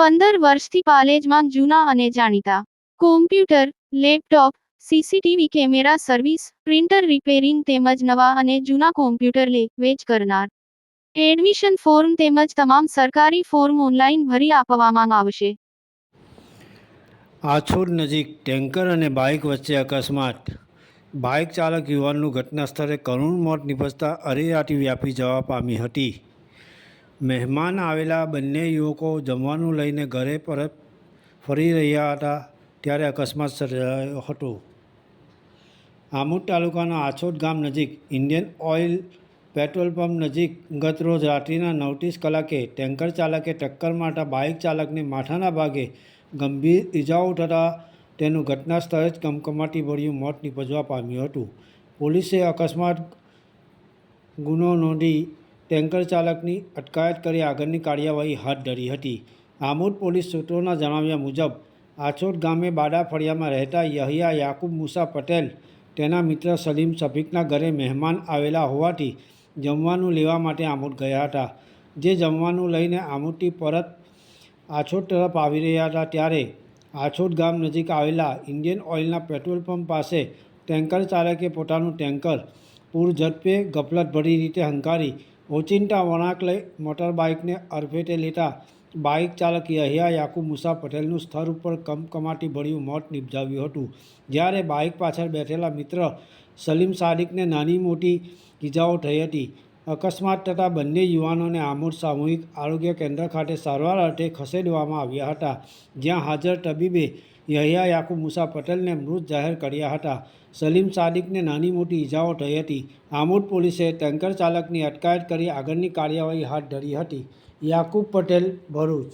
પંદર વર્ષથી પાલેજમાં જૂના અને જાણીતા. Computer laptop CCTV camera service printer repairing તેમજ નવા અને જૂના કોમ્પ્યુટર લે, વેચ કરનાર. એડમિશન ફોર્મ તેમજ તમામ સરકારી ફોર્મ ઓનલાઈન ભરી આપવામાં આવશે. આછોડ નજીક ટેન્કર અને બાઇક વચ્ચે અકસ્માત. બાઇક ચાલક યુવાનનું ઘટના સ્થળે કરુણ મોત નિપજતા અરેરાટી વ્યાપી જવા પામી હતી. મહેમાન આવેલા બંને યુવકો જમવાનું લઈને ઘરે પરત ફરી રહ્યા હતા ત્યારે અકસ્માત સર્જાયો હતો. આમોદ તાલુકાના આછોદ ગામ નજીક ઇન્ડિયન ઓઇલ પેટ્રોલ પંપ નજીક ગત રોજ રાત્રિના નવત્રીસ કલાકે ટેન્કર ચાલકે ટક્કર મારતા બાઇક ચાલકને માથાના ભાગે ગંભીર ઇજાઓ થતાં તેનું ઘટના સ્થળે જ કમકમાટી ભર્યું મોત નીપજવા પામ્યું હતું. પોલીસે અકસ્માત ગુનો નોંધી ટેન્કર ચાલકની અટકાયત કરી આગળની કાર્યવાહી હાથ ધરી હતી. આમોદ પોલીસ સૂત્રોના જણાવ્યા મુજબ, આછોડ ગામે બાડા ફળિયામાં રહેતા યહિયા યાકુબ મુસા પટેલ, તેના મિત્ર સલીમ શફીકના ઘરે મહેમાન આવેલા હોવાથી જમવાનું લેવા માટે આમોદ ગયા હતા. જે જમવાનું લઈને આમોદથી પરત આછોડ તરફ આવી રહ્યા હતા ત્યારે આછોડ ગામ નજીક આવેલા ઇન્ડિયન ઓઇલના પેટ્રોલ પંપ પાસે ટેન્કર ચાલકે પોતાનું ટેન્કર પૂર ઝડપે ગફલતભરી રીતે હંકારી ઓચિંતા વળાંક લઈ મોટર બાઇકને અડફેટે લેતા બાઇક ચાલક યહિયા યાકુબ મુસા પટેલનું સ્થળ ઉપર કમકમાટી ભર્યું મોત નિપજાવ્યું હતું. જ્યારે બાઇક પાછળ બેઠેલા મિત્ર સલીમ સાદિકને નાની મોટી ઈજાઓ થઈ હતી. અકસ્માત થતાં બંને યુવાનોને આમોદ સામૂહિક આરોગ્ય કેન્દ્ર ખાતે સારવાર અર્થે ખસેડવામાં આવ્યા હતા, જ્યાં હાજર તબીબે યહિયા યાકુબ મુસા પટેલને મૃત જાહેર કર્યા હતા. સલીમ સાદિકને નાની મોટી ઈજાઓ થઈ હતી. આમોદ પોલીસે ટેન્કર ચાલકની અટકાયત કરી આગળની કાર્યવાહી હાથ ધરી હતી. યાકુબ પટેલ, ભરૂચ.